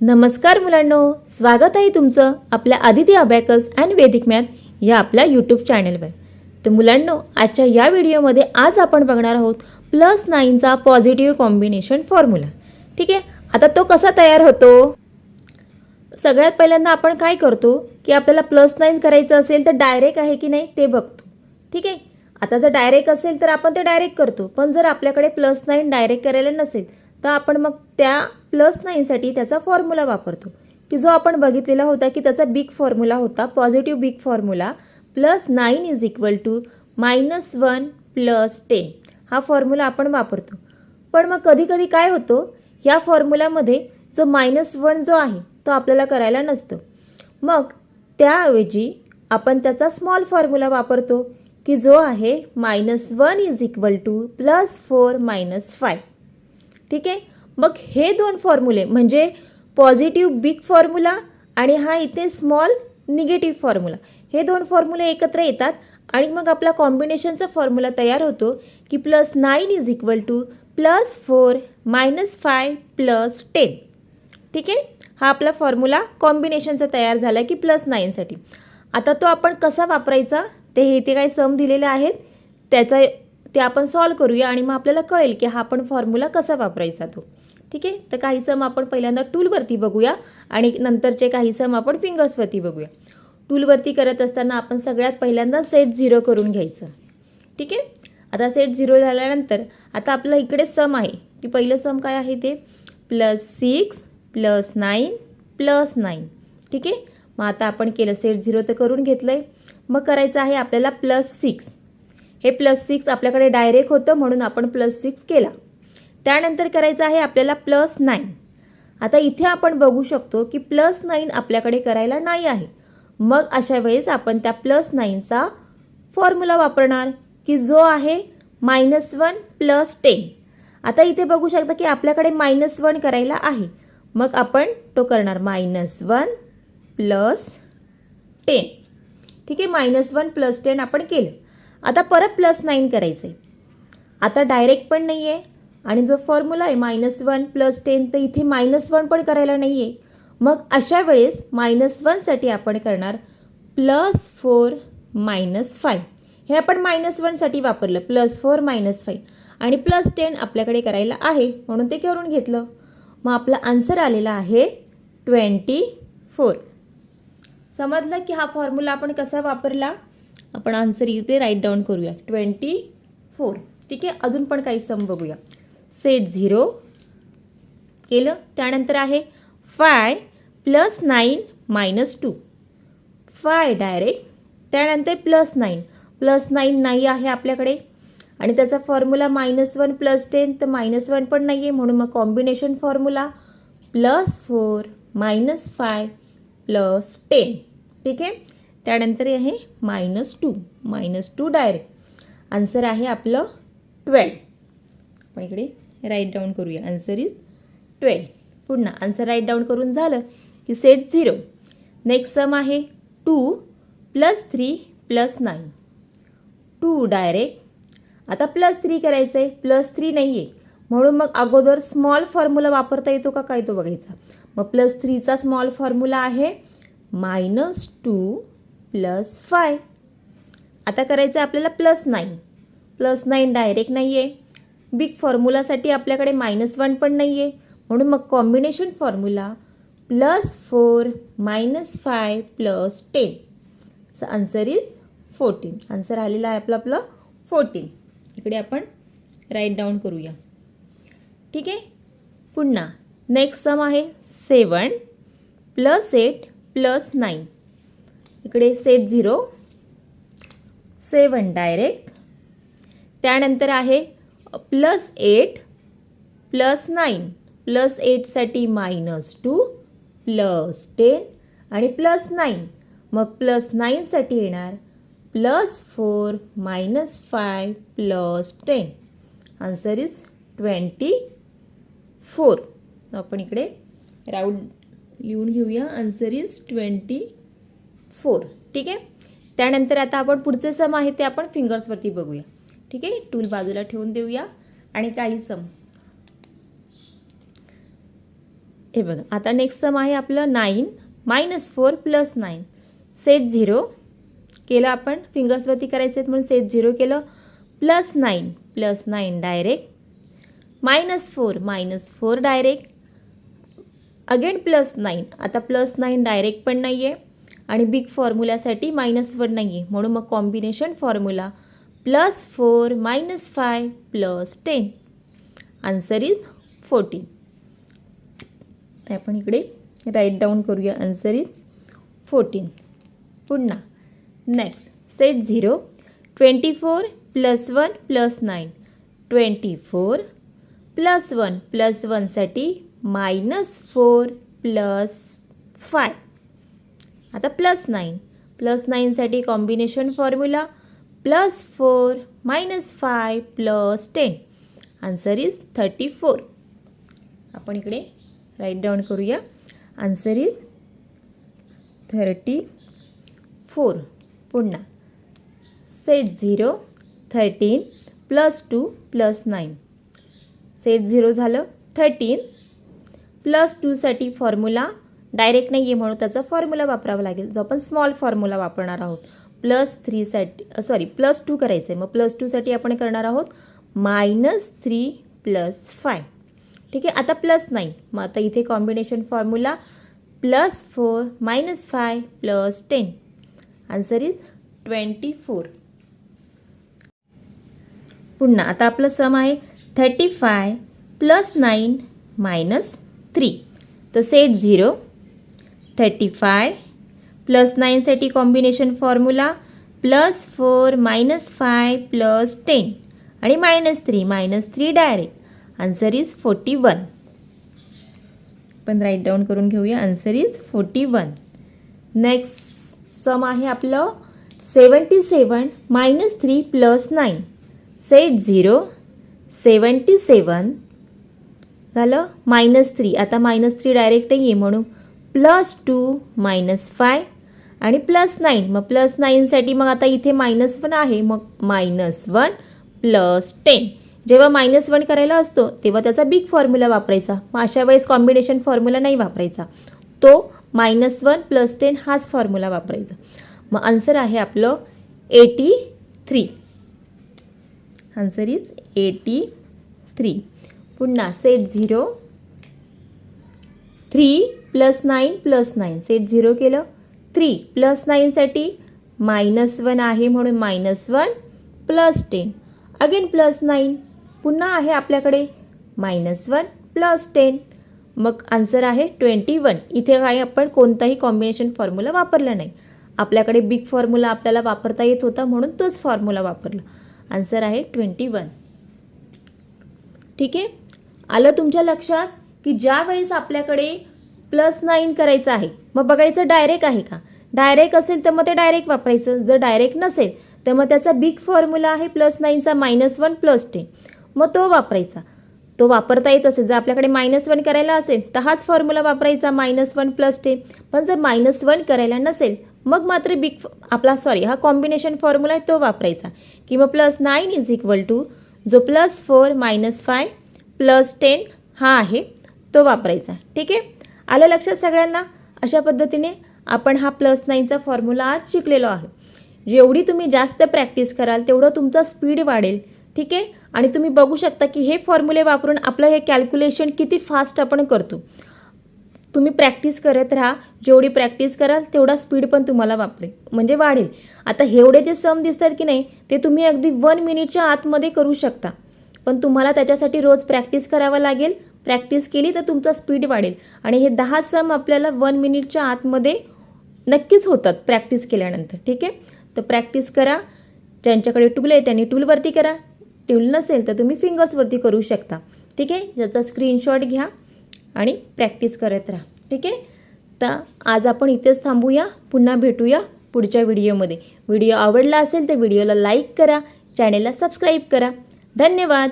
नमस्कार मुलांनो स्वागत आहे तुमचं आपल्या Aditi abacus and Vedic math या आपल्या यूट्यूब चॅनलवर तर मुलांनो आजच्या या व्हिडिओमध्ये आज आपण बघणार आहोत प्लस नाईनचा पॉझिटिव्ह कॉम्बिनेशन फॉर्म्युला ठीक आहे? आता तो कसा तयार होतो? सगळ्यात पहिल्यांदा आपण काय करतो की आपल्याला प्लस नाईन करायचं असेल तर डायरेक्ट आहे की नाही ते बघतो. ठीक आहे? आता जर डायरेक्ट असेल तर आपण ते डायरेक्ट करतो. पण जर आपल्याकडे प्लस नाईन डायरेक्ट करायला नसेल तर आपण मग त्या प्लस नाईनसाठी त्याचा फॉर्म्युला वापरतो. की जो आपण बघितलेला होता की त्याचा बिग फॉर्म्युला होता positive big formula plus nine is equal to minus one plus ten हा फॉर्म्युला आपण वापरतो. पण मग कधीकधी काय होतं? ह्या फॉर्म्युलामध्ये जो मायनस वन जो आहे तो आपल्याला करायला नसतो. मग त्याऐवजी आपण त्याचा स्मॉल फॉर्म्युला वापरतो की जो आहे minus one is equal to plus four minus five ठीक आहे? मग हे दोन फॉर्म्युले म्हणजे पॉझिटिव्ह बिग फॉर्म्युला आणि हा इथे स्मॉल निगेटिव्ह फॉर्म्युला हे दोन फॉर्म्युले एकत्र येतात आणि मग आपला कॉम्बिनेशनचा फॉर्म्युला तयार होतो की plus nine is equal to plus four minus five plus ten ठीक आहे? हा आपला फॉर्म्युला कॉम्बिनेशनचा तयार झाला की प्लस नाईनसाठी आता तो आपण कसा वापरायचा? ते हे इथे काही सम दिलेले आहेत. त्याचा ते आपण सॉल्व करूया आणि मग आपल्याला कळेल की हा आपण फॉर्म्युला कसा वापरायचा तो. ठीक आहे? तर काही सम आपण पहिल्यांदा टूलवरती बघूया आणि नंतरचे काही सम आपण फिंगर्सवरती बघूया. टूलवरती करत असताना आपण सगळ्यात पहिल्यांदा सेट झिरो करून घ्यायचं. ठीक आहे? आता सेट झिरो झाल्यानंतर आता आपलं इकडे सम आहे. की पहिलं सम काय आहे ते? Plus six plus nine plus nine ठीक आहे? मग आता आपण केलं सेट झिरो तर करून घेतलं आहे मग करायचं आहे आपल्याला प्लस सिक्स हे प्लस सिक्स आपल्याकडे डायरेक्ट होतं म्हणून आपण प्लस सिक्स केला. त्यानंतर करायचं आहे आपल्याला प्लस नाईन आता इथे आपण बघू शकतो की प्लस नाईन आपल्याकडे करायला नाही आहे. मग अशा वेळेस आपण त्या प्लस नाईनचा फॉर्म्युला वापरणार की जो आहे मायनस वन प्लस टेन आता इथे बघू शकता की आपल्याकडे मायनस वन करायला आहे. मग आपण तो करणार मायनस वन प्लस टेन ठीक आहे? मायनस वन प्लस टेन आपण केलं. आता परत प्लस नाईन करायचं आहे आता डायरेक्ट पण नाही आहे आणि जो फॉर्म्युला आहे मायनस वन प्लस टेन तर इथे मायनस वन पण करायला नाही आहे मग अशा वेळेस मायनस वनसाठी आपण करणार प्लस फोर मायनस फाय हे आपण मायनस वनसाठी वापरलं प्लस फोर मायनस फाय आणि प्लस टेन आपल्याकडे करायला आहे म्हणून ते करून घेतलं. मग आपला आन्सर आलेला आहे ट्वेंटी फोर समजलं की हा फॉर्म्युला आपण कसा वापरला? आपण आन्सर इथे राईट डाऊन करूया. ट्वेंटी फोर ठीक आहे? अजून पण काही सम बघूया. सेट झिरो केलं? त्यानंतर आहे five plus nine minus two five direct त्यानंतर प्लस नाईन प्लस नाईन नाही आहे आपल्याकडे. आणि त्याचा formula minus one plus ten तर मायनस वन पण नाही आहे म्हणून मग combination formula plus four minus five plus ten ठीक आहे? त्यानंतर आहे minus two minus two direct answer आहे आपलं ट्वेल्व आपण इकडे राईट डाऊन करूया. आन्सर इज ट्वेल्व पुन्हा आन्सर राईट डाऊन करून झालं की सेट झिरो नेक्स्ट सम आहे two plus three plus nine two direct आता प्लस थ्री करायचं आहे प्लस थ्री नाही आहे म्हणून मग अगोदर स्मॉल फॉर्म्युला वापरता येतो का? काय तो बघायचा. मग प्लस थ्रीचा स्मॉल फॉर्म्युला आहे मायनस टू प्लस फाय. आता करायचं आहे आपल्याला plus nine. Plus nine direct नाही आहे बिग फॉर्म्युलासाठी आपल्याकडे मायनस वन पण नाही आहे म्हणून मग combination formula plus four minus five plus ten. स आन्सर इज फोर्टीन आन्सर आलेला आहे आपलं आपलं फोर्टीन इकडे आपण राईट डाऊन करूया. ठीक आहे? पुन्हा. नेक्स्ट सम आहे seven plus eight plus nine इकडे सेट झिरो सेवन डायरेक्ट त्यानंतर आहे plus eight plus nine plus एटसाठी minus two plus ten आणि प्लस नाईन मग प्लस नाईनसाठी येणार plus four minus five plus ten answer is twenty four आपण इकडे round लिहून घेऊया. आन्सर इज ट्वेंटी फोर ठीक आहे? त्यानंतर आता आपण पुढचे सम आहे ते आपण फिंगर्सवरती बघूया. ठीक आहे? टूल बाजूला ठेवून देऊया. आणि काही सम. हे बघा आता नेक्स्ट सम आहे आपलं nine minus four plus nine set zero केलं आपण. फिंगर्सवरती करायचे आहेत म्हणून सेट झिरो केलं. Plus nine plus nine direct minus four minus four direct again plus nine आता प्लस नाईन डायरेक्ट पण नाही आहे आणि बिग फॉर्म्युल्यासाठी मायनस वन नाही आहे म्हणून मग combination formula plus four minus five plus ten answer is fourteen आपण इकडे राईट डाऊन करूया. आन्सर इज फोर्टीन पुन्हा next set zero twenty four plus one plus nine twenty four plus one plus वनसाठी minus four plus five आता plus nine plus नाईनसाठी combination formula plus four minus five plus ten answer is thirty four आपण इकडे right down करूया. Answer is thirty four पुन्हा. Set zero thirteen plus two plus nine set zero झालं thirteen plus टूसाठी formula direct नाही आहे म्हणून त्याचा फॉर्म्युला वापरावा लागेल. जो आपण स्मॉल फॉर्म्युला वापरणार आहोत. प्लस थ्रीसाठी सॉरी प्लस टू करायचं आहे मग प्लस टूसाठी आपण करणार आहोत? मायनस थ्री प्लस फाय ठीक आहे? आता प्लस नाईन मग आता इथे combination formula plus four minus five plus ten answer is twenty four पुन्हा आता आपलं सम आहे thirty five plus nine minus three तर set zero thirty five plus नाईनसाठी combination formula plus four minus five plus ten आणि minus three minus three direct answer is forty one पण right down करून घेऊया. Answer is forty one next sum आहे आपलं seventy seven minus three plus nine set zero seventy seven झालं minus three आता minus three direct आहे म्हणून. Plus two minus five आणि प्लस नाईन. मग प्लस नाईनसाठी मग आता इथे मायनस वन आहे. मग मायनस वन प्लस टेन. जेव्हा मायनस वन करायला असतो तेव्हा त्याचा बिग फॉर्म्युला वापरायचा. मग अशा वेळेस कॉम्बिनेशन फॉर्म्युला नाही वापरायचा. तो मायनस वन प्लस टेन हाच फॉर्म्युला वापरायचा. मग आन्सर आहे आपलं eighty three answer is eighty three पुन्हा set zero three plus nine plus nine. Set zero केलं. थ्री प्लस नाईनसाठी मायनस वन आहे म्हणून minus one plus ten. Again plus nine. पुन्हा आहे आपल्याकडे मायनस वन प्लस टेन. मग आन्सर आहे ट्वेंटी वन. इथे काय आपण कोणताही कॉम्बिनेशन फॉर्म्युला वापरला नाही. आपल्याकडे बिग फॉर्म्युला आपल्याला वापरता येत होता म्हणून तोच फॉर्म्युला वापरला. आन्सर आहे ट्वेंटी वन. ठीक आहे? आलं तुमच्या लक्षात की ज्या वेळेस आपल्याकडे प्लस नाईन करायचं आहे. मग बघायचं डायरेक्ट आहे का? डायरेक्ट असेल तर मग ते डायरेक्ट वापरायचं. जर डायरेक्ट नसेल तर मग त्याचा बिग फॉर्म्युला आहे प्लस नाईनचा मायनस वन प्लस टेन मग तो वापरायचा. तो वापरता येत असेल. जर आपल्याकडे मायनस वन करायला असेल तर हाच फॉर्म्युला वापरायचा मायनस वन प्लस टेन पण जर मायनस वन करायला नसेल मग मात्र बिग आपला सॉरी हा कॉम्बिनेशन फॉर्म्युला आहे तो वापरायचा. किंवा plus nine is equal to जो plus four minus five plus ten हा आहे तो वापरायचा. ठीक आहे? आलं लक्षात सगळ्यांना? अशा पद्धतीने आपण हा प्लस नाईनचा फॉर्म्युला आज शिकलेलो आहे. जेवढी तुम्ही जास्त प्रॅक्टिस कराल तेवढं तुमचा स्पीड वाढेल. ठीक आहे? आणि तुम्ही बघू शकता की हे फॉर्म्युले वापरून आपलं हे कॅल्क्युलेशन किती फास्ट आपण करतो. तुम्ही प्रॅक्टिस करत राहा. जेवढी प्रॅक्टिस कराल तेवढा स्पीड पण तुम्हाला वापरेल. म्हणजे वाढेल. आता एवढे जे सम दिसतात की नाही ते तुम्ही अगदी वन मिनिटच्या आतमध्ये करू शकता. पण तुम्हाला त्याच्यासाठी रोज प्रॅक्टिस करावं लागेल. प्रॅक्टिस केली तर तुमचा स्पीड वाढेल. आणि हे दहा सम आपल्याला वन मिनिटच्या आतमध्ये नक्कीच होतात प्रॅक्टिस केल्यानंतर. ठीक आहे? तर प्रॅक्टिस करा. ज्यांच्याकडे टूल आहे त्यांनी टूलवरती करा. टूल नसेल तर तुम्ही फिंगर्सवरती करू शकता. ठीक आहे? याचा स्क्रीनशॉट घ्या आणि प्रॅक्टिस करत राहा. ठीक आहे? तर आज आपण इथेच थांबूया. पुन्हा भेटूया पुढच्या व्हिडिओमध्ये. व्हिडिओ आवडला असेल तर व्हिडिओला लाईक करा. चॅनेलला सबस्क्राईब करा. धन्यवाद!